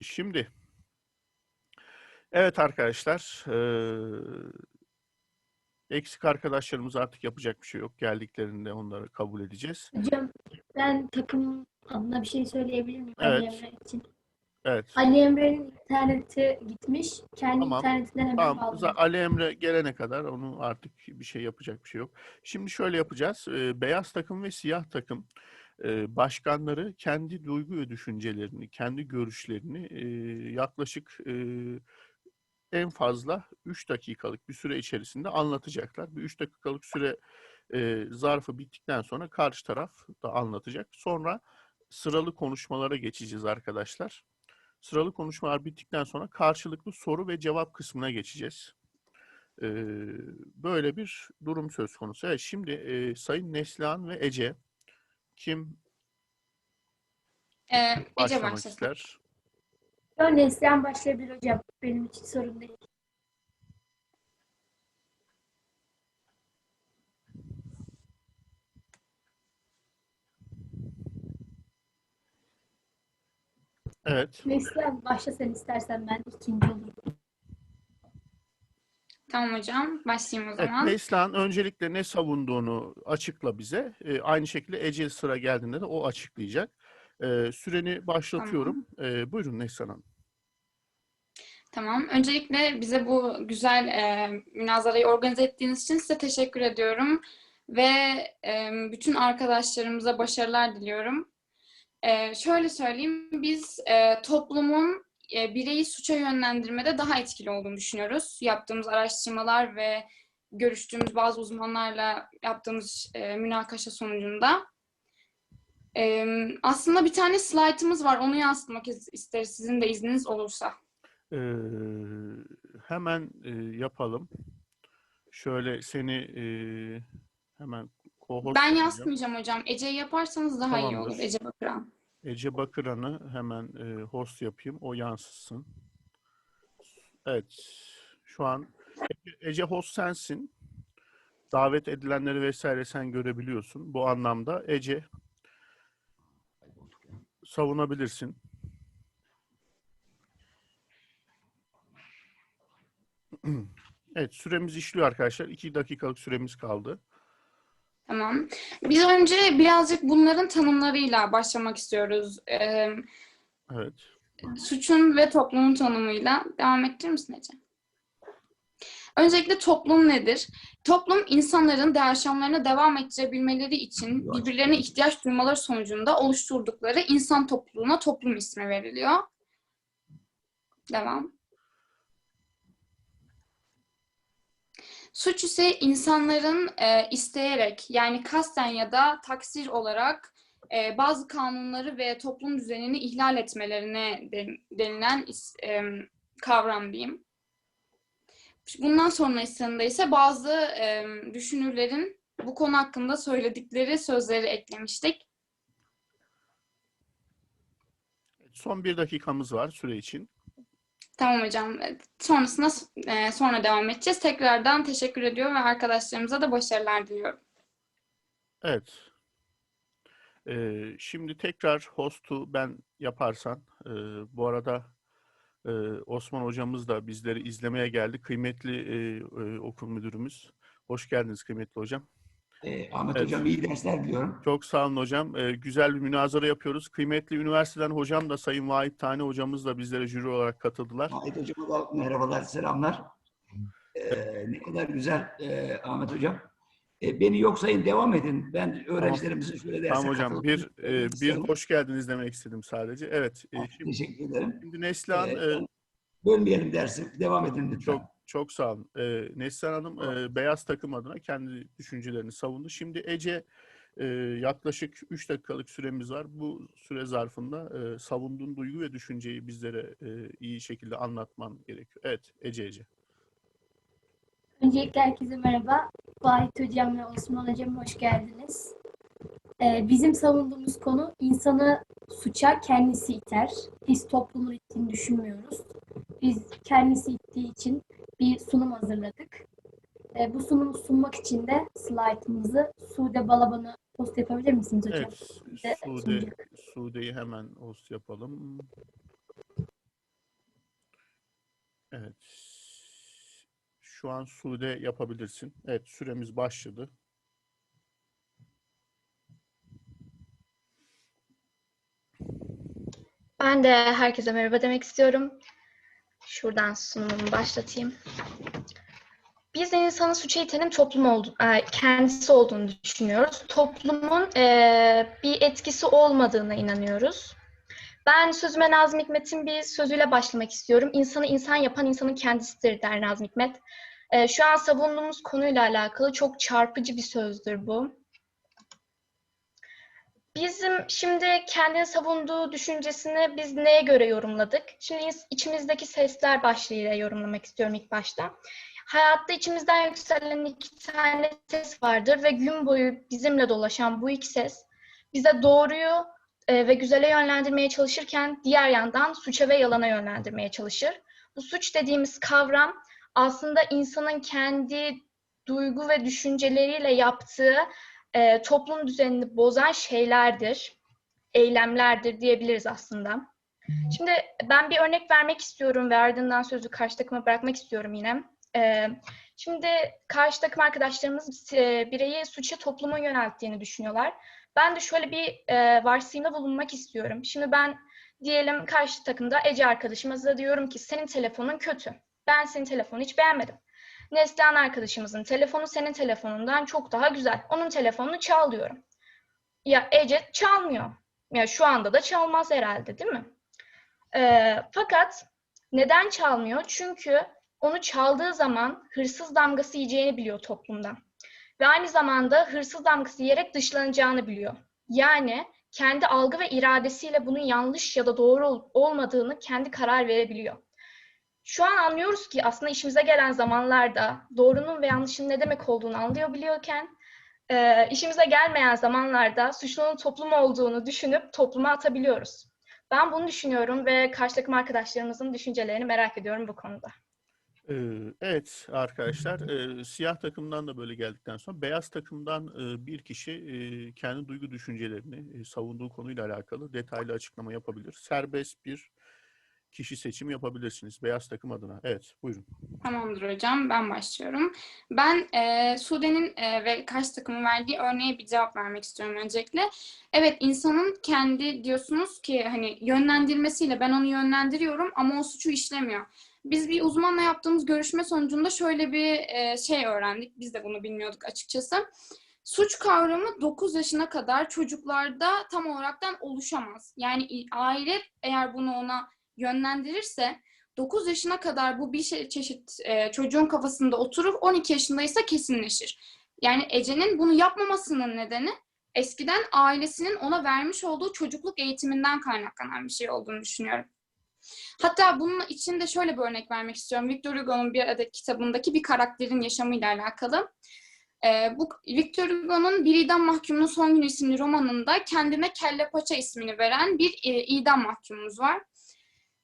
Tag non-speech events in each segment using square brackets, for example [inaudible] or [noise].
Şimdi evet arkadaşlar eee, eksik arkadaşlarımız artık yapacak bir şey yok. Geldiklerinde onları kabul edeceğiz. Hocam ben takım adına bir şey söyleyebilir miyim Evet. Ali Emre için? Evet. Ali Emre'nin interneti gitmiş. Kendi Tamam. internetinden hemen Tamam. za- Ali Emre gelene kadar onun artık bir şey yapacak bir şey yok. Şimdi şöyle yapacağız. Eee, beyaz takım ve siyah takım başkanları kendi duygu ve düşüncelerini, kendi görüşlerini yaklaşık en fazla 3 dakikalık bir süre içerisinde anlatacaklar. Bir 3 dakikalık süre zarfı bittikten sonra karşı taraf da anlatacak. Sonra sıralı konuşmalara geçeceğiz arkadaşlar. Sıralı konuşmalar bittikten sonra karşılıklı soru ve cevap kısmına geçeceğiz. Böyle bir durum söz konusu. Evet, şimdi Sayın Neslihan ve Ece kim Ee, Ece başlamak başlasın. ister? Yo, Neslihan başlayabilir hocam. Benim için sorun değil. Evet. Neslihan başla sen istersen ben ikinci olurum. Tamam hocam. Başlayayım o Evet, zaman. Neslihan öncelikle ne savunduğunu açıkla bize. Ee, aynı şekilde Ece sıra geldiğinde de o açıklayacak. Ee, süreni başlatıyorum. Ee, buyurun Neslihan Hanım. Tamam. Öncelikle bize bu güzel e, münazarayı organize ettiğiniz için size teşekkür ediyorum. Ve e, bütün arkadaşlarımıza başarılar diliyorum. E, şöyle söyleyeyim, biz e, toplumun e, bireyi suça yönlendirmede daha etkili olduğunu düşünüyoruz. Yaptığımız araştırmalar ve görüştüğümüz bazı uzmanlarla yaptığımız e, münakaşa sonucunda. E, aslında bir tane slaytımız var, onu yansıtmak is- isteriz sizin de izniniz olursa. Ee, hemen e, yapalım. Şöyle seni e, hemen co-host Ben yansıtmayacağım hocam. Ece'yi yaparsanız daha iyi olur. Tamamdır. Ece Bakıran. Ece Bakıran'ı hemen e, host yapayım. O yansıtsın. Evet. Şu an Ece, Ece host sensin. Davet edilenleri vesaire sen görebiliyorsun. Bu anlamda Ece savunabilirsin. [clears throat] Evet, süremiz işliyor arkadaşlar. İki dakikalık süremiz kaldı. Tamam. Biz önce birazcık bunların tanımlarıyla başlamak istiyoruz. Ee, Evet. suçun ve toplumun tanımıyla. Devam ettirir misin Ece? Öncelikle toplum nedir? Toplum insanların yaşamlarına devam ettirebilmeleri için birbirlerine ihtiyaç duymaları sonucunda oluşturdukları insan topluluğuna toplum ismi veriliyor. Devam. Suç ise insanların e, isteyerek yani kasten ya da taksir olarak e, bazı kanunları ve toplum düzenini ihlal etmelerine de- denilen e, kavram diyeyim. Bundan sonrasında ise bazı e, düşünürlerin bu konu hakkında söyledikleri sözleri eklemiştik. Son bir dakikamız var süre için. Tamam hocam. Sonrasında e, sonra devam edeceğiz. Tekrardan teşekkür ediyor ve arkadaşlarımıza da başarılar diliyorum. Evet. Ee, şimdi tekrar host'u ben yaparsan, e, bu arada e, Osman hocamız da bizleri izlemeye geldi. Kıymetli e, e, okul müdürümüz. Hoş geldiniz kıymetli hocam. Ee, Ahmet Evet. Hocam iyi dersler diliyorum. Çok sağ olun hocam. Ee, güzel bir münazara yapıyoruz. Kıymetli üniversiteden hocam da Sayın Vahit Tane hocamız da bizlere jüri olarak katıldılar. Ahmet Hocam'a da merhabalar, selamlar. Ee, ne kadar güzel e, Ahmet Hocam. E, beni yok sayın, devam edin. Ben öğrencilerimizin şöyle derse Tamam hocam. Bir e, bir hoş geldiniz demek istedim sadece. Evet. e, Ah, şimdi, Teşekkür ederim. şimdi Neslihan Ee, e, Bölmeyelim dersi, devam edin lütfen. Çok çok sağ olun. Ee, Neslihan Hanım e, beyaz takım adına kendi düşüncelerini savundu. Şimdi Ece e, yaklaşık 3 dakikalık süremiz var. Bu süre zarfında e, savunduğun duygu ve düşünceyi bizlere e, iyi şekilde anlatman gerekiyor. Evet Ece Ece. Öncelikle herkese merhaba. Vahit Hocam ve Osman Hocam hoş geldiniz. Ee, bizim savunduğumuz konu insanı suça kendisi iter. Biz toplumun ittiğini düşünmüyoruz. Biz kendisi ittiği için bir sunum hazırladık. Ee, bu sunumu sunmak için de slaytımızı Sude Balaban'a post yapabilir misiniz hocam? Evet de Sude, sunacak. Sude'yi hemen host yapalım. Evet. Şu an Sude yapabilirsin. Evet, süremiz başladı. Ben de herkese merhaba demek istiyorum. Şuradan sunumumu başlatayım. Biz de insanın suça itenin toplum oldu, e, kendisi olduğunu düşünüyoruz. Toplumun e, bir etkisi olmadığına inanıyoruz. Ben sözüme Nazım Hikmet'in bir sözüyle başlamak istiyorum. İnsanı insan yapan insanın kendisidir der Nazım Hikmet. E, şu an savunduğumuz konuyla alakalı çok çarpıcı bir sözdür bu. Bizim şimdi kendini savunduğu düşüncesini biz neye göre yorumladık? Şimdi içimizdeki sesler başlığıyla yorumlamak istiyorum ilk başta. Hayatta içimizden yükselen iki tane ses vardır ve gün boyu bizimle dolaşan bu iki ses bize doğruyu e, ve güzele yönlendirmeye çalışırken diğer yandan suça ve yalana yönlendirmeye çalışır. Bu suç dediğimiz kavram aslında insanın kendi duygu ve düşünceleriyle yaptığı e, toplum düzenini bozan şeylerdir, eylemlerdir diyebiliriz aslında. Şimdi ben bir örnek vermek istiyorum ve ardından sözü karşı takıma bırakmak istiyorum yine. E, şimdi karşı takım arkadaşlarımız e, bireyi suça topluma yönelttiğini düşünüyorlar. Ben de şöyle bir e, varsayımda bulunmak istiyorum. Şimdi ben diyelim karşı takımda Ece arkadaşımıza diyorum ki senin telefonun kötü. Ben senin telefonunu hiç beğenmedim. Neslihan arkadaşımızın telefonu senin telefonundan çok daha güzel. Onun telefonunu çal diyorum. Ya Ece çalmıyor. Ya şu anda da çalmaz herhalde değil mi? Ee, fakat neden çalmıyor? Çünkü onu çaldığı zaman hırsız damgası yiyeceğini biliyor toplumda. Ve aynı zamanda hırsız damgası yiyerek dışlanacağını biliyor. Yani kendi algı ve iradesiyle bunun yanlış ya da doğru ol- olmadığını kendi karar verebiliyor. Şu an anlıyoruz ki aslında işimize gelen zamanlarda doğrunun ve yanlışın ne demek olduğunu anlayabiliyorken e, işimize gelmeyen zamanlarda suçlunun toplum olduğunu düşünüp topluma atabiliyoruz. Ben bunu düşünüyorum ve karşı takım arkadaşlarımızın düşüncelerini merak ediyorum bu konuda. Ee, Evet arkadaşlar, e, siyah takımdan da böyle geldikten sonra beyaz takımdan e, bir kişi e, kendi duygu düşüncelerini savunduğu konuyla alakalı detaylı açıklama yapabilir. Serbest bir kişi seçimi yapabilirsiniz beyaz takım adına. Evet, buyurun. Tamamdır hocam, ben başlıyorum. Ben e, Sude'nin e, ve karşı takımın verdiği örneğe bir cevap vermek istiyorum öncelikle. Evet, insanın kendi diyorsunuz ki hani yönlendirmesiyle ben onu yönlendiriyorum ama o suçu işlemiyor. Biz bir uzmanla yaptığımız görüşme sonucunda şöyle bir e, şey öğrendik. Biz de bunu bilmiyorduk açıkçası. Suç kavramı 9 yaşına kadar çocuklarda tam olaraktan oluşamaz. Yani aile eğer bunu ona yönlendirirse 9 yaşına kadar bu bir şey, çeşit e, çocuğun kafasında oturur, 12 yaşındaysa kesinleşir. Yani Ece'nin bunu yapmamasının nedeni eskiden ailesinin ona vermiş olduğu çocukluk eğitiminden kaynaklanan bir şey olduğunu düşünüyorum. Hatta bunun için de şöyle bir örnek vermek istiyorum. Victor Hugo'nun bir adet kitabındaki bir karakterin yaşamıyla alakalı. Ee, bu Victor Hugo'nun Bir İdam Mahkumunun Son Günü isimli romanında kendine Kelle Paça ismini veren bir e, idam mahkumumuz var.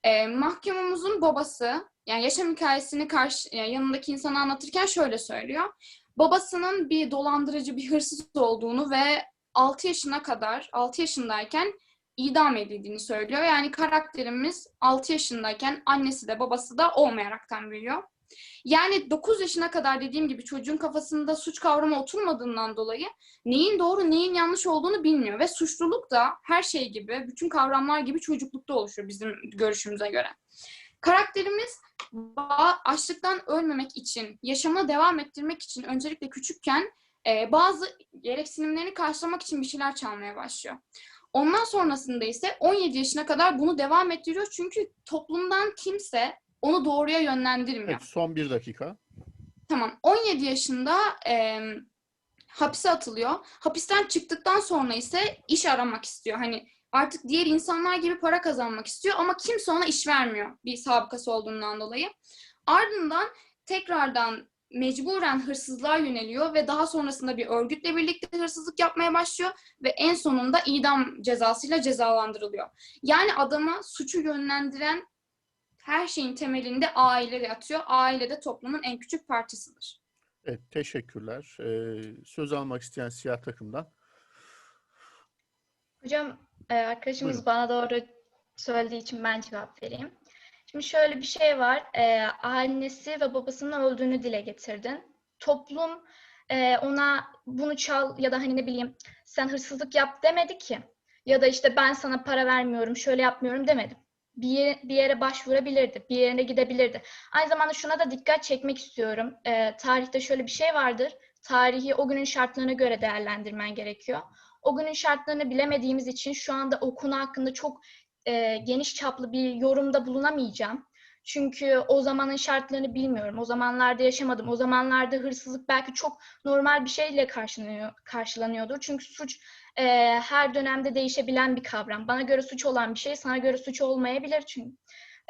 E, mahkumumuzun babası, yani yaşam hikayesini karşı, yani yanındaki insana anlatırken şöyle söylüyor. Babasının bir dolandırıcı, bir hırsız olduğunu ve 6 yaşına kadar, 6 yaşındayken idam edildiğini söylüyor. Yani karakterimiz 6 yaşındayken annesi de babası da olmayaraktan büyüyor. Yani 9 yaşına kadar dediğim gibi çocuğun kafasında suç kavramı oturmadığından dolayı neyin doğru neyin yanlış olduğunu bilmiyor. Ve suçluluk da her şey gibi, bütün kavramlar gibi çocuklukta oluşuyor bizim görüşümüze göre. Karakterimiz açlıktan ölmemek için, yaşamına devam ettirmek için öncelikle küçükken e, bazı gereksinimlerini karşılamak için bir şeyler çalmaya başlıyor. Ondan sonrasında ise 17 yaşına kadar bunu devam ettiriyor çünkü toplumdan kimse onu doğruya yönlendirmiyor. Evet, son bir dakika. Tamam. 17 yaşında e, hapse atılıyor. Hapisten çıktıktan sonra ise iş aramak istiyor. Hani artık diğer insanlar gibi para kazanmak istiyor ama kimse ona iş vermiyor bir sabıkası olduğundan dolayı. Ardından tekrardan mecburen hırsızlığa yöneliyor ve daha sonrasında bir örgütle birlikte hırsızlık yapmaya başlıyor ve en sonunda idam cezasıyla cezalandırılıyor. Yani adama suçu yönlendiren her şeyin temelinde aile yatıyor. Aile de toplumun en küçük parçasıdır. Evet, teşekkürler. Ee, söz almak isteyen siyah takımdan. Hocam e, arkadaşımız Buyurun. bana doğru söylediği için ben cevap vereyim. Şimdi şöyle bir şey var. Ee, annesi ve babasının öldüğünü dile getirdin. Toplum e, ona bunu çal ya da hani ne bileyim sen hırsızlık yap demedi ki. Ya da işte ben sana para vermiyorum, şöyle yapmıyorum demedim. Bir yere, bir yere başvurabilirdi, bir yerine gidebilirdi. Aynı zamanda şuna da dikkat çekmek istiyorum. Ee, tarihte şöyle bir şey vardır. Tarihi o günün şartlarına göre değerlendirmen gerekiyor. O günün şartlarını bilemediğimiz için şu anda o hakkında çok e, geniş çaplı bir yorumda bulunamayacağım. Çünkü o zamanın şartlarını bilmiyorum. O zamanlarda yaşamadım. O zamanlarda hırsızlık belki çok normal bir şeyle karşılanıyor, karşılanıyordur. Çünkü suç e, her dönemde değişebilen bir kavram. Bana göre suç olan bir şey sana göre suç olmayabilir çünkü.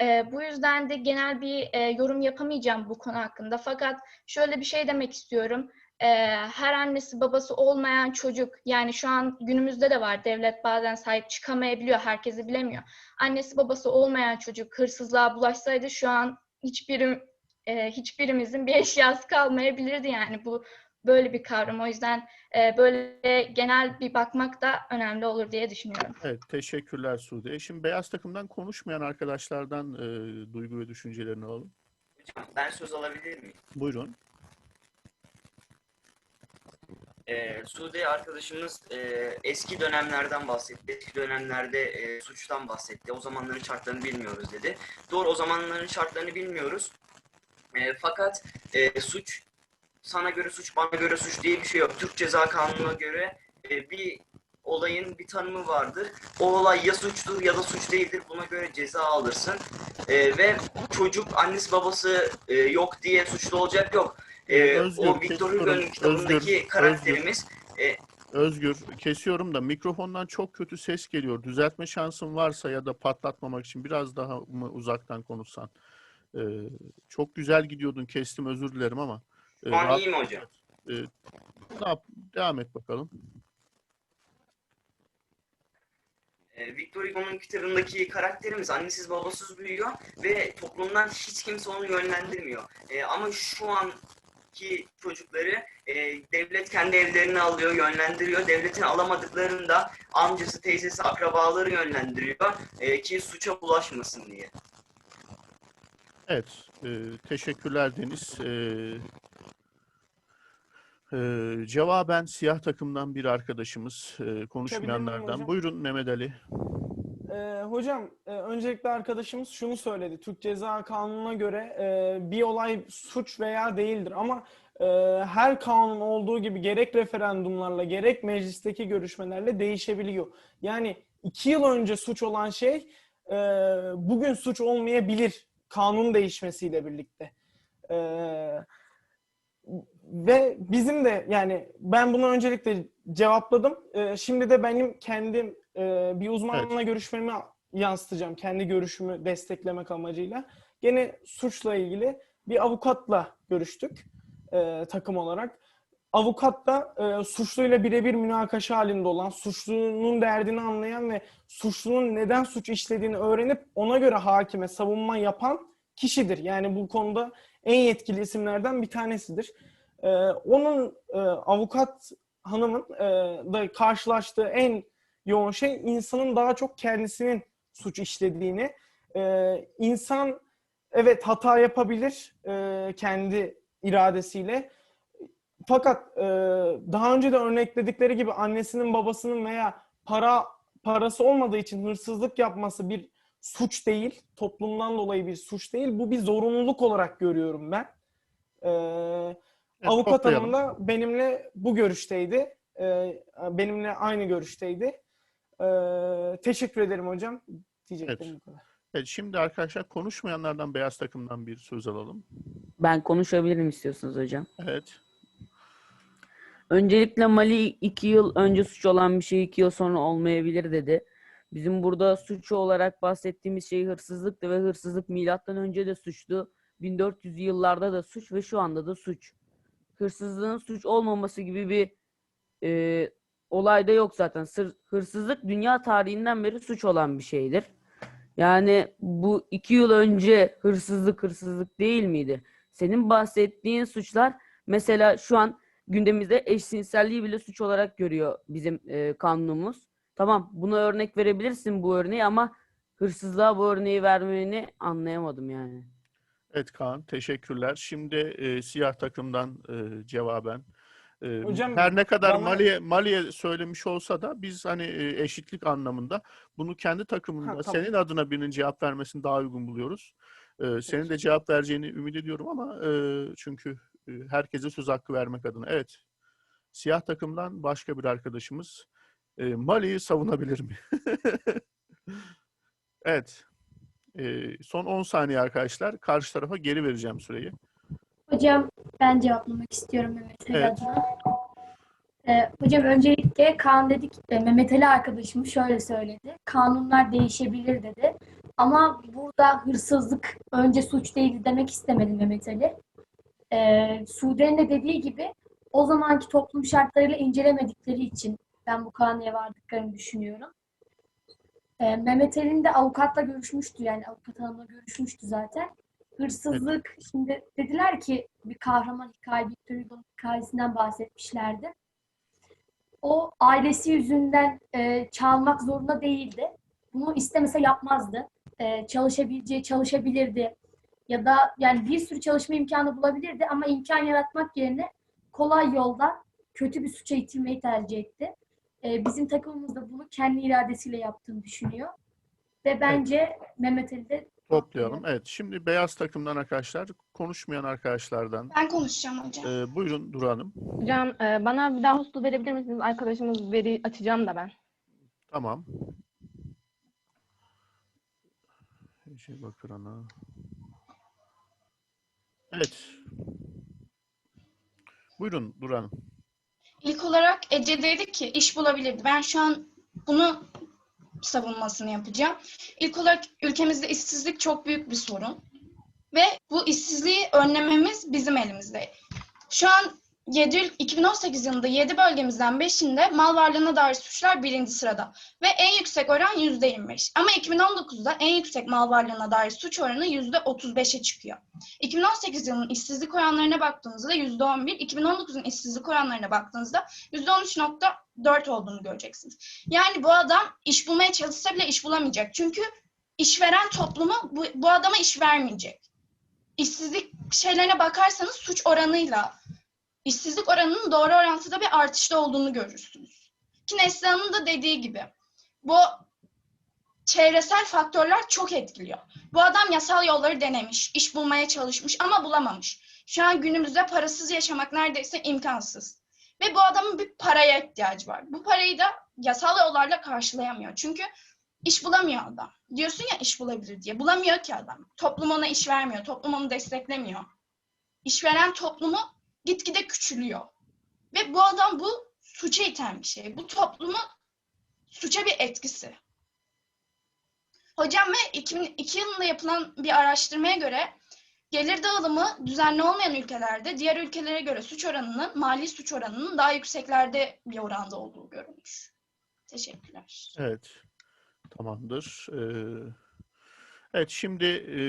E, bu yüzden de genel bir e, yorum yapamayacağım bu konu hakkında. Fakat şöyle bir şey demek istiyorum. E, her annesi babası olmayan çocuk yani şu an günümüzde de var. Devlet bazen sahip çıkamayabiliyor. Herkesi bilemiyor. Annesi babası olmayan çocuk hırsızlığa bulaşsaydı şu an hiçbirim e, hiçbirimizin bir eşyası kalmayabilirdi yani bu böyle bir kavram. O yüzden e, böyle genel bir bakmak da önemli olur diye düşünüyorum. Evet, teşekkürler Sude. Şimdi beyaz takımdan konuşmayan arkadaşlardan e, duygu ve düşüncelerini alalım. Hocam ben söz alabilir miyim? Buyurun. Ee, Sude arkadaşımız e, eski dönemlerden bahsetti. Eski dönemlerde e, suçtan bahsetti. O zamanların şartlarını bilmiyoruz dedi. Doğru o zamanların şartlarını bilmiyoruz. E, fakat e, suç sana göre suç bana göre suç diye bir şey yok. Türk Ceza Kanunu'na göre e, bir olayın bir tanımı vardır. O olay ya suçtur ya da suç değildir. Buna göre ceza alırsın. E, ve çocuk annesi babası e, yok diye suçlu olacak yok. E, Özgür, o Victor. Hugo'nun kitabındaki Özgür, karakterimiz e, Özgür, kesiyorum da mikrofondan çok kötü ses geliyor. Düzeltme şansın varsa ya da patlatmamak için biraz daha mı uzaktan konuşsan. Ee, çok güzel gidiyordun, kestim özür dilerim ama. e, Şu an rahat- iyi mi hocam? e, ne yap- devam et bakalım. E, Victor Hugo'nun kitabındaki karakterimiz annesiz babasız büyüyor ve toplumdan hiç kimse onu yönlendirmiyor. E, ama şu anki çocukları e, devlet kendi evlerine alıyor, yönlendiriyor. Devletin alamadıklarında amcası, teyzesi, akrabaları yönlendiriyor e, ki suça bulaşmasın diye. Evet, e, teşekkürler Deniz. E, e, cevaben siyah takımdan bir arkadaşımız, e, konuşmayanlardan. Buyurun Mehmet Ali. Ee, hocam, e, öncelikle arkadaşımız şunu söyledi. Türk Ceza Kanunu'na göre e, bir olay suç veya değildir ama e, her kanun olduğu gibi gerek referandumlarla gerek meclisteki görüşmelerle değişebiliyor. Yani iki yıl önce suç olan şey e, bugün suç olmayabilir kanun değişmesiyle birlikte. E, ve bizim de yani ben bunu öncelikle cevapladım. E, şimdi de benim kendim e, bir uzmanla görüşmemi yansıtacağım. Kendi görüşümü desteklemek amacıyla. Gene suçla ilgili bir avukatla görüştük e, takım olarak. Avukat da e, suçluyla birebir münakaşa halinde olan, suçlunun derdini anlayan ve suçlunun neden suç işlediğini öğrenip ona göre hakime savunma yapan kişidir. Yani bu konuda en yetkili isimlerden bir tanesidir. E, onun e, avukat hanımın e, da karşılaştığı en yoğun şey insanın daha çok kendisinin suç işlediğini. Ee, insan evet hata yapabilir e, kendi iradesiyle. Fakat e, daha önce de örnekledikleri gibi annesinin babasının veya para parası olmadığı için hırsızlık yapması bir suç değil. Toplumdan dolayı bir suç değil. Bu bir zorunluluk olarak görüyorum ben. Ee, Evet, avukat hanım da benimle bu görüşteydi. Ee, benimle aynı görüşteydi. Ee, teşekkür ederim hocam. Diyeceklerim Evet. bu kadar. Evet, şimdi arkadaşlar konuşmayanlardan beyaz takımdan bir söz alalım. Ben konuşabilirim istiyorsunuz hocam. Evet. Öncelikle Mali iki yıl önce suç olan bir şey iki yıl sonra olmayabilir dedi. Bizim burada suç olarak bahsettiğimiz şey hırsızlıktı ve hırsızlık milattan önce de suçtu. 1400'lü yıllarda da suç ve şu anda da suç. Hırsızlığın suç olmaması gibi bir e, olay da yok zaten. Sır, hırsızlık dünya tarihinden beri suç olan bir şeydir. Yani bu iki yıl önce hırsızlık hırsızlık değil miydi? Senin bahsettiğin suçlar mesela şu an gündemimizde eşcinselliği bile suç olarak görüyor bizim e, kanunumuz. Tamam buna örnek verebilirsin bu örneği ama hırsızlığa bu örneği vermeni anlayamadım yani. Evet Kaan, teşekkürler. Şimdi e, siyah takımdan e, cevaben. E, Hocam, her ne kadar bana- Mali'ye Mali'ye söylemiş olsa da biz hani e, eşitlik anlamında bunu kendi takımında Ha, tamam. senin adına birinin cevap vermesini daha uygun buluyoruz. E, senin de cevap vereceğini ümit ediyorum ama e, çünkü e, herkese söz hakkı vermek adına. Evet. Siyah takımdan başka bir arkadaşımız e, Mali'yi savunabilir mi? [laughs] Evet. E, son 10 saniye arkadaşlar. Karşı tarafa geri vereceğim süreyi. Hocam ben cevaplamak istiyorum Mehmet Ali Evet. adına. Ee, hocam öncelikle Kaan dedik, e, Mehmet Ali arkadaşım şöyle söyledi. Kanunlar değişebilir dedi. Ama burada hırsızlık önce suç değildi demek istemedi Mehmet Ali. Ee, Sude'nin de dediği gibi o zamanki toplum şartlarıyla incelemedikleri için ben bu kanıya vardıklarını düşünüyorum. Ee, Mehmet Ali'nin de avukatla görüşmüştü yani avukat hanımla görüşmüştü zaten. Hırsızlık, şimdi dediler ki bir kahraman hikaye, Victor Hugo'nun hikayesinden bahsetmişlerdi. O ailesi yüzünden e, çalmak zorunda değildi. Bunu istemese yapmazdı. E, çalışabileceği çalışabilirdi. Ya da yani bir sürü çalışma imkanı bulabilirdi ama imkan yaratmak yerine kolay yoldan kötü bir suça itilmeyi tercih etti. E, bizim takımımız da bunu kendi iradesiyle yaptığını düşünüyor. Ve bence Mehmet Ali de Toplayalım. Evet. Şimdi beyaz takımdan arkadaşlar, konuşmayan arkadaşlardan. Ben konuşacağım hocam. Ee, buyurun Duru Hanım. Hocam e, bana bir daha hostel verebilir misiniz? Arkadaşımız veri açacağım da ben. Tamam. Ece Bakıran'a. Evet. Buyurun Duru Hanım. İlk olarak Ece dedi ki iş bulabilirdi. Ben şu an bunu savunmasını yapacağım. İlk olarak ülkemizde işsizlik çok büyük bir sorun. Ve bu işsizliği önlememiz bizim elimizde. Şu an 7, ül- 2018 yılında 7 bölgemizden 5'inde mal varlığına dair suçlar birinci sırada. Ve en yüksek oran %25. Ama 2019'da en yüksek mal varlığına dair suç oranı %35'e çıkıyor. 2018 yılının işsizlik oranlarına baktığınızda %11, 2019'un işsizlik oranlarına baktığınızda %13.4 olduğunu göreceksiniz. Yani bu adam iş bulmaya çalışsa bile iş bulamayacak. Çünkü işveren toplumu bu, bu adama iş vermeyecek. İşsizlik şeylerine bakarsanız suç oranıyla işsizlik oranının doğru orantıda bir artışta olduğunu görürsünüz. Ki Neslihan'ın da dediği gibi bu çevresel faktörler çok etkiliyor. Bu adam yasal yolları denemiş, iş bulmaya çalışmış ama bulamamış. Şu an günümüzde parasız yaşamak neredeyse imkansız. Ve bu adamın bir paraya ihtiyacı var. Bu parayı da yasal yollarla karşılayamıyor. Çünkü iş bulamıyor adam. Diyorsun ya iş bulabilir diye. Bulamıyor ki adam. Toplum ona iş vermiyor. Toplum onu desteklemiyor. İşveren toplumu gitgide küçülüyor. Ve bu adam bu suça iten bir şey. Bu toplumu suça bir etkisi. Hocam ve 2002 yılında yapılan bir araştırmaya göre gelir dağılımı düzenli olmayan ülkelerde diğer ülkelere göre suç oranının, mali suç oranının daha yükseklerde bir oranda olduğu görülmüş. Teşekkürler. Evet. Tamamdır. Ee, evet şimdi e,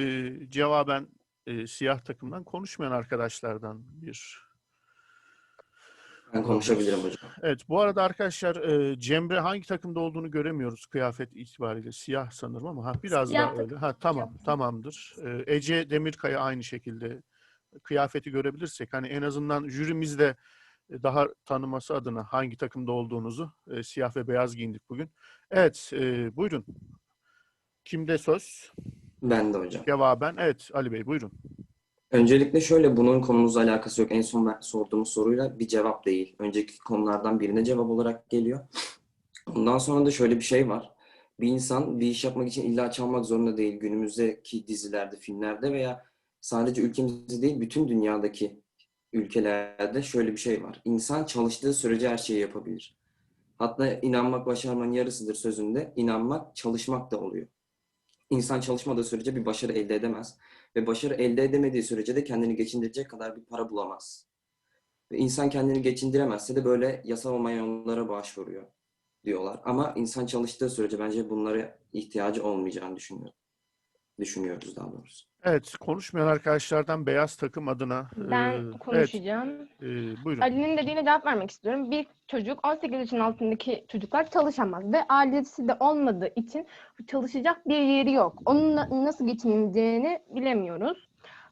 cevaben e, siyah takımdan konuşmayan arkadaşlardan bir Ben konuşabilirim hocam. Evet, bu arada arkadaşlar e, Cemre hangi takımda olduğunu göremiyoruz kıyafet itibariyle. Siyah sanırım ama ha biraz Siyah daha öyle. Ha tamam, tamamdır. E, Ece Demirkaya aynı şekilde kıyafeti görebilirsek hani en azından jürimizde e, daha tanıması adına hangi takımda olduğunuzu e, siyah ve beyaz giyindik bugün. Evet, e, buyurun. Kimde söz? Ben de hocam. Cevaben. Evet, Ali Bey buyurun. Öncelikle şöyle bunun konumuzla alakası yok. En son sorduğumuz soruyla bir cevap değil. Önceki konulardan birine cevap olarak geliyor. Ondan sonra da şöyle bir şey var. Bir insan bir iş yapmak için illa çalmak zorunda değil. Günümüzdeki dizilerde, filmlerde veya sadece ülkemizde değil bütün dünyadaki ülkelerde şöyle bir şey var. İnsan çalıştığı sürece her şeyi yapabilir. Hatta inanmak başarmanın yarısıdır sözünde. İnanmak çalışmak da oluyor. İnsan çalışmadığı sürece bir başarı elde edemez. Ve başarı elde edemediği sürece de kendini geçindirecek kadar bir para bulamaz. Ve insan kendini geçindiremezse de böyle yasal olmayan yollara başvuruyor diyorlar. Ama insan çalıştığı sürece bence bunlara ihtiyacı olmayacağını düşünüyorum. Düşünüyoruz daha doğrusu. Evet, konuşmayan arkadaşlardan beyaz takım adına Ben e, evet, konuşacağım. e, buyurun. Ali'nin dediğine cevap vermek istiyorum. Bir çocuk 18 yaşın altındaki çocuklar çalışamaz ve ailesi de olmadığı için çalışacak bir yeri yok. Onun na- nasıl geçineceğini bilemiyoruz.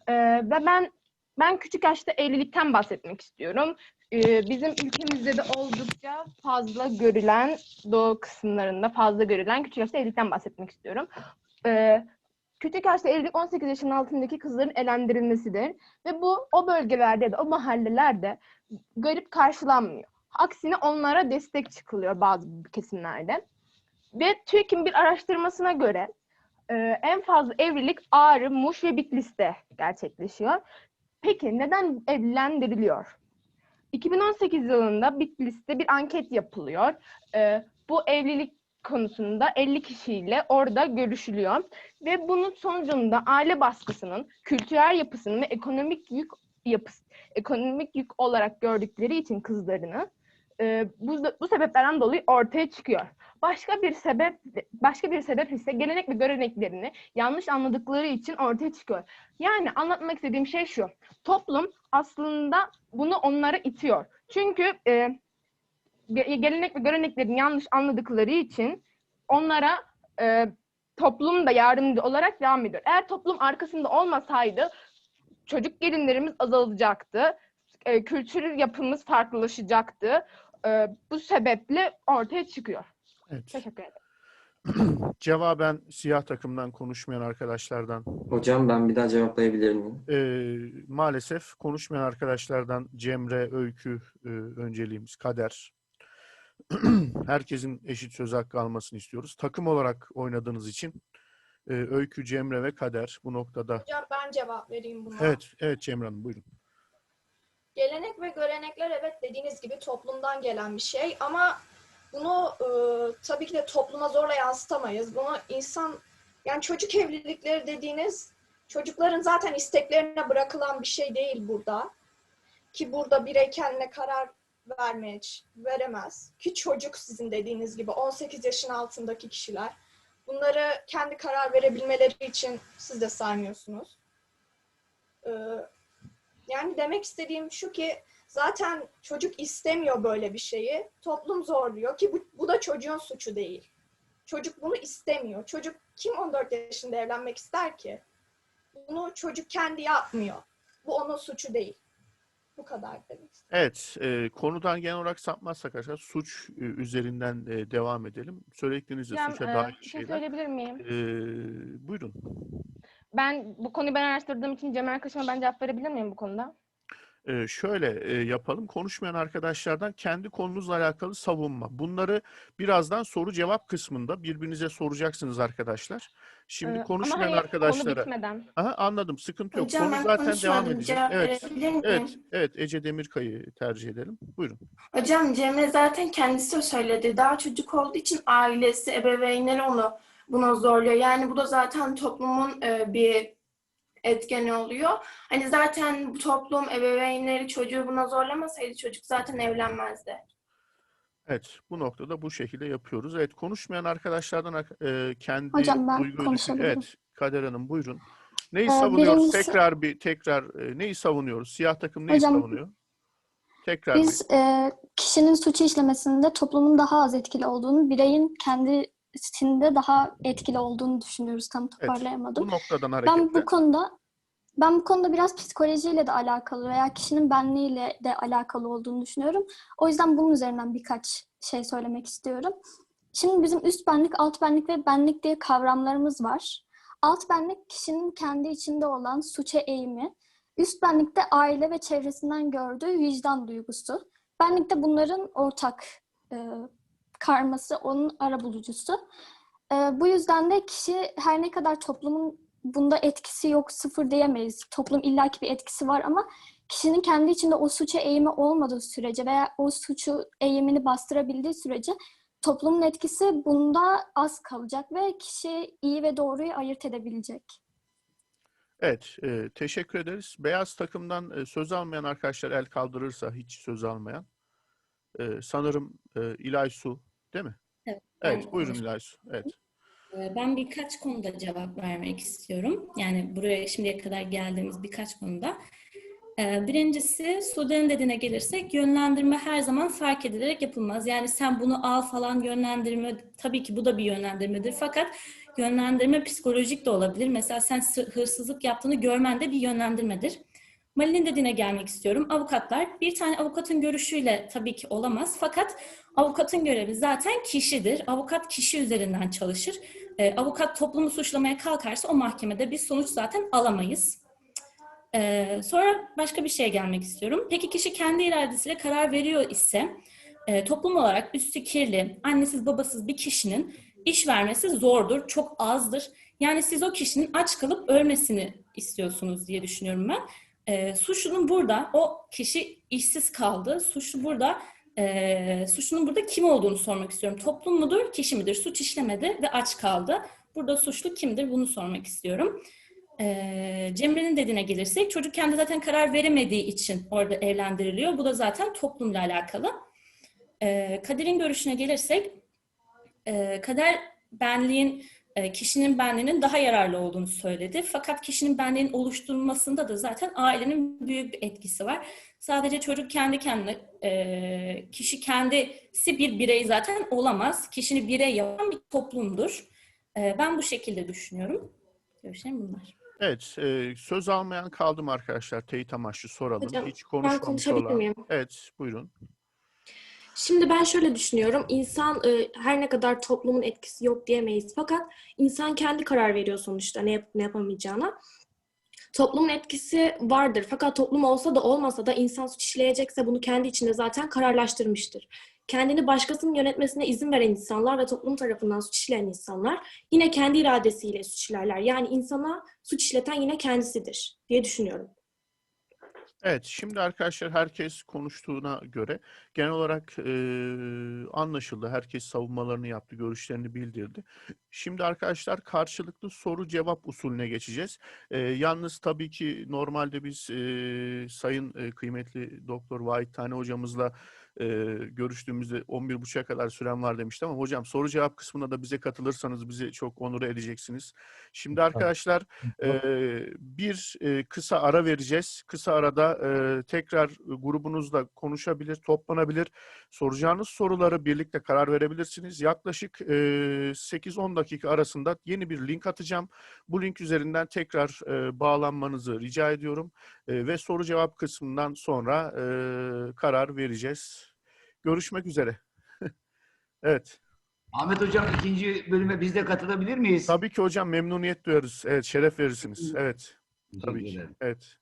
Ee, ve ben ben küçük yaşta evlilikten bahsetmek istiyorum. Ee, bizim ülkemizde de oldukça fazla görülen doğu kısımlarında fazla görülen küçük yaşta evlilikten bahsetmek istiyorum. Ee, küçük yaşta evlilik 18 yaşın altındaki kızların elendirilmesidir. Ve bu o bölgelerde de o mahallelerde garip karşılanmıyor. Aksine onlara destek çıkılıyor bazı kesimlerde. Ve TÜİK'in bir araştırmasına göre e, en fazla evlilik Ağrı, Muş ve Bitlis'te gerçekleşiyor. Peki neden evlendiriliyor? 2018 yılında Bitlis'te bir anket yapılıyor. E, bu evlilik konusunda 50 kişiyle orada görüşülüyor. Ve bunun sonucunda aile baskısının, kültürel yapısının ve ekonomik yük yapısı, ekonomik yük olarak gördükleri için kızlarını e, bu, bu sebeplerden dolayı ortaya çıkıyor. Başka bir sebep başka bir sebep ise gelenek ve göreneklerini yanlış anladıkları için ortaya çıkıyor. Yani anlatmak istediğim şey şu. Toplum aslında bunu onlara itiyor. Çünkü e, gelenek ve göreneklerini yanlış anladıkları için onlara e, toplum da yardımcı olarak devam ediyor. Eğer toplum arkasında olmasaydı çocuk gelinlerimiz azalacaktı. E, kültürel yapımız farklılaşacaktı. E, bu sebeple ortaya çıkıyor. Evet. Teşekkür ederim. [clears throat] Cevaben siyah takımdan konuşmayan arkadaşlardan Hocam ben bir daha cevaplayabilir miyim? e, maalesef konuşmayan arkadaşlardan Cemre, Öykü e, önceliğimiz, Kader. [clears throat] Herkesin eşit söz hakkı almasını istiyoruz. Takım olarak oynadığınız için e, Öykü, Cemre ve Kader bu noktada. Hocam ben cevap vereyim buna. Evet, evet Cemre Hanım buyurun. Gelenek ve görenekler evet dediğiniz gibi toplumdan gelen bir şey ama bunu e, tabii ki de topluma zorla yansıtamayız. Bunu insan yani çocuk evlilikleri dediğiniz çocukların zaten isteklerine bırakılan bir şey değil burada. Ki burada birey kendine karar vermeye veremez. Ki çocuk sizin dediğiniz gibi 18 yaşın altındaki kişiler. Bunları kendi karar verebilmeleri için siz de saymıyorsunuz. Ee, yani demek istediğim şu ki zaten çocuk istemiyor böyle bir şeyi. Toplum zorluyor ki bu, bu da çocuğun suçu değil. Çocuk bunu istemiyor. Çocuk kim 14 yaşında evlenmek ister ki? Bunu çocuk kendi yapmıyor. Bu onun suçu değil. Bu kadar demek istedim. Evet, e, konudan genel olarak sapmazsak arkadaşlar suç e, üzerinden e, devam edelim. Söyledikleriniz de Hocam, suça e, dair bir şey şeyler. söyleyebilir miyim? E, buyurun. Ben bu konuyu ben araştırdığım için Cem arkadaşıma ben cevap verebilir miyim bu konuda? Ee, şöyle e, yapalım. Konuşmayan arkadaşlardan kendi konunuzla alakalı savunma. Bunları birazdan soru cevap kısmında birbirinize soracaksınız arkadaşlar. Şimdi Ee, konuşmayan ama hayır, arkadaşlara. Bitmeden. Aha, anladım. Sıkıntı yok. Hocam Konu ben zaten devam konuşmadım. edecek. Cevap Evet. verebilir miyim? Evet. Evet. Ece Demirkay'ı tercih edelim. Buyurun. Hocam Cemre zaten kendisi söyledi. Daha çocuk olduğu için ailesi, ebeveynleri onu buna zorluyor. Yani bu da zaten toplumun e, bir etkeni oluyor. Hani zaten bu toplum ebeveynleri çocuğu buna zorlamasaydı çocuk zaten evlenmezdi. Evet. Bu noktada bu şekilde yapıyoruz. Evet. Konuşmayan arkadaşlardan e, kendi Hocam ben duygu. Evet. Kader Hanım buyurun. Neyi Ee, savunuyoruz? birincisi- Tekrar bir tekrar e, neyi savunuyoruz? Siyah takım neyi Hocam, savunuyor? Tekrar bir- Biz e, kişinin suçu işlemesinde toplumun daha az etkili olduğunu, bireyin kendisinde daha etkili olduğunu düşünüyoruz. Tam toparlayamadım. Bu noktadan Ben hareketle. bu konuda ben bu konuda biraz psikolojiyle de alakalı veya kişinin benliğiyle de alakalı olduğunu düşünüyorum. O yüzden bunun üzerinden birkaç şey söylemek istiyorum. Şimdi bizim üst benlik, alt benlik ve benlik diye kavramlarımız var. Alt benlik kişinin kendi içinde olan suça eğimi. Üst benlikte aile ve çevresinden gördüğü vicdan duygusu. Benlikte bunların ortak e, karması, onun arabulucusu. E, bu yüzden de kişi her ne kadar toplumun bunda etkisi yok, sıfır diyemeyiz. Toplum illaki bir etkisi var ama kişinin kendi içinde o suça eğimi olmadığı sürece veya o suçu eğimini bastırabildiği sürece toplumun etkisi bunda az kalacak ve kişi iyi ve doğruyu ayırt edebilecek. Evet, e, teşekkür ederiz. Beyaz takımdan e, söz almayan arkadaşlar el kaldırırsa hiç söz almayan. E, sanırım e, İlay Su, değil mi? Evet. Evet, buyurun İlay Su. Evet. Ee, Ben birkaç konuda cevap vermek istiyorum. Yani buraya şimdiye kadar geldiğimiz birkaç konuda. Ee, Birincisi Sude'nin dediğine gelirsek yönlendirme her zaman fark edilerek yapılmaz. Yani sen bunu al falan yönlendirme tabii ki bu da bir yönlendirmedir. Fakat yönlendirme psikolojik de olabilir. Mesela sen sı- hırsızlık yaptığını görmen de bir yönlendirmedir. Mali'nin dediğine gelmek istiyorum. Avukatlar bir tane avukatın görüşüyle tabii ki olamaz. Fakat avukatın görevi zaten kişidir. Avukat kişi üzerinden çalışır. Ee, avukat toplumu suçlamaya kalkarsa o mahkemede bir sonuç zaten alamayız. Ee, sonra başka bir şeye gelmek istiyorum. Peki kişi kendi iradesiyle karar veriyor ise e, toplum olarak üstü kirli, annesiz babasız bir kişinin iş vermesi zordur, çok azdır. Yani siz o kişinin aç kalıp ölmesini istiyorsunuz diye düşünüyorum ben. E, suçlunun burada, o kişi işsiz kaldı. Suçlu burada, e, suçlunun burada kim olduğunu sormak istiyorum. Toplum mudur, kişi midir? Suç işlemedi ve aç kaldı. Burada suçlu kimdir? Bunu sormak istiyorum. Ee, Cemre'nin dediğine gelirsek çocuk kendi zaten karar veremediği için orada evlendiriliyor. Bu da zaten toplumla alakalı. Ee, Kader'in görüşüne gelirsek e, Kader benliğin e, kişinin benliğinin daha yararlı olduğunu söyledi. Fakat kişinin benliğin oluşturulmasında da zaten ailenin büyük bir etkisi var. Sadece çocuk kendi kendine, e, kişi kendisi bir birey zaten olamaz. Kişini birey yapan bir toplumdur. E, ben bu şekilde düşünüyorum. Görüşlerim bunlar. Evet, e, söz almayan kaldı mı arkadaşlar? Teyit amaçlı soralım. Hocam, Hiç konuşmamış olan. miyim? Evet, buyurun. Şimdi ben şöyle düşünüyorum. İnsan e, her ne kadar toplumun etkisi yok diyemeyiz. Fakat insan kendi karar veriyor sonuçta ne yapıp ne yapamayacağına. Toplumun etkisi vardır. Fakat toplum olsa da olmasa da insan suç işleyecekse bunu kendi içinde zaten kararlaştırmıştır. Kendini başkasının yönetmesine izin veren insanlar ve toplum tarafından suç işleyen insanlar yine kendi iradesiyle suç işlerler. Yani insana suç işleten yine kendisidir diye düşünüyorum. Evet, şimdi arkadaşlar herkes konuştuğuna göre genel olarak e, anlaşıldı. Herkes savunmalarını yaptı, görüşlerini bildirdi. Şimdi arkadaşlar karşılıklı soru cevap usulüne geçeceğiz. E, yalnız tabii ki normalde biz e, sayın e, kıymetli Doktor Vahit Tane hocamızla e, görüştüğümüzde 11.30'a kadar süren var demişti ama hocam soru cevap kısmına da bize katılırsanız bizi çok onur edeceksiniz. Şimdi arkadaşlar e, bir e, kısa ara vereceğiz. Kısa arada e, tekrar grubunuzla konuşabilir, toplanabilir. Soracağınız soruları birlikte karar verebilirsiniz. Yaklaşık e, 8-10 dakika arasında yeni bir link atacağım. Bu link üzerinden tekrar e, bağlanmanızı rica ediyorum. E, ve soru cevap kısmından sonra e, karar vereceğiz. Görüşmek üzere. [laughs] evet. Ahmet Hocam ikinci bölüme biz de katılabilir miyiz? Tabii ki hocam memnuniyet duyarız. Evet, şeref verirsiniz. Evet. Tabii ki. Evet.